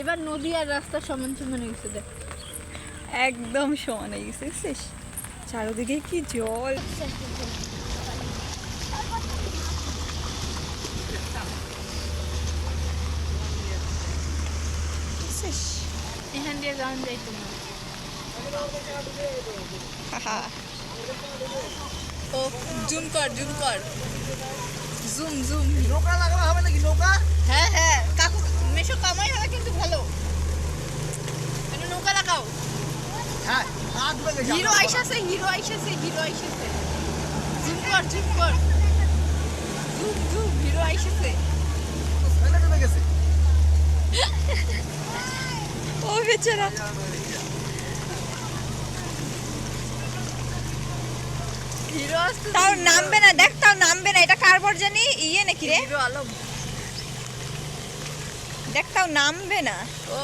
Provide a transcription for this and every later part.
এবার নদী আর রাস্তা সমান সমান হয়ে গেছে দেখ একদম সমান হয়ে গেছে দেখছিস? চারদিকে কি জল? এখান দিয়ে গান যাইতো না হাহা। ও জুম কর জুম কর জুম জুম। নৌকা লাগানো হবে নাকি নৌকা? হ্যাঁ হ্যাঁ। কাকু মেশো কামাই হবে কিন্তু ভালো। একটু নৌকা লাগাও। হ্যাঁ। হিরো আইসাছে হিরো আইসাছে হিরো আইসাছে জুম কর জুম কর। জুম জুম হিরো আইসাছে ও বেচারা। হিরো আসছে তাও নামবে না দেখ তাও নামবে না এটা কার জানি? ইয়ে নাকি রে? হিরো আলম। দেখ তাও নামবে না। ও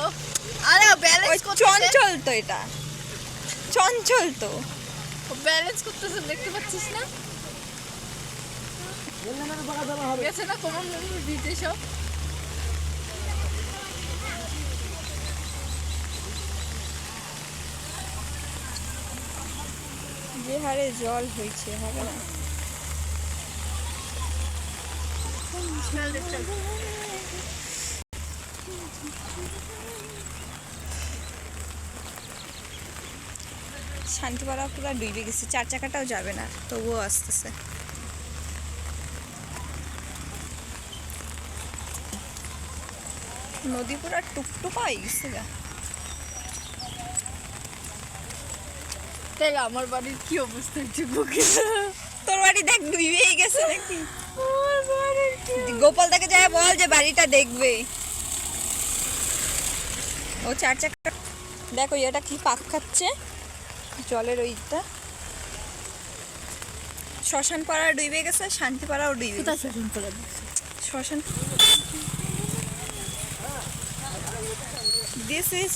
আরে ব্যালেন্স করতেছে। চঞ্চল তো এটা। চঞ্চল তো। ব্যালেন্স করতেছে দেখতে পাচ্ছিস না? গেছে না কোমর ভিজে সব যে হারে জল হয়েছে, হবে না। শান্তিপাড়া পুরো ডুবে গেছে, চার চাকাটাও যাবে না, তবুও আসতেছে। নদী পুরো টুকটুকা হয়ে গেছে গা। তাই আমার বাড়ির কি অবস্থা হচ্ছে তোর বাড়ি দেখ ডুবেই গেছে নাকি? গোপাল তাকে যায় বল যে বাড়িটা দেখবে। ও চার চাকা দেখো এটা কি পাক খাচ্ছে? জলের ওইটা। শ্মশান পাড়া ডুবে গেছে। শান্তি পাড়াও ডুবে শাসন করে শ্মশান দিস ইজ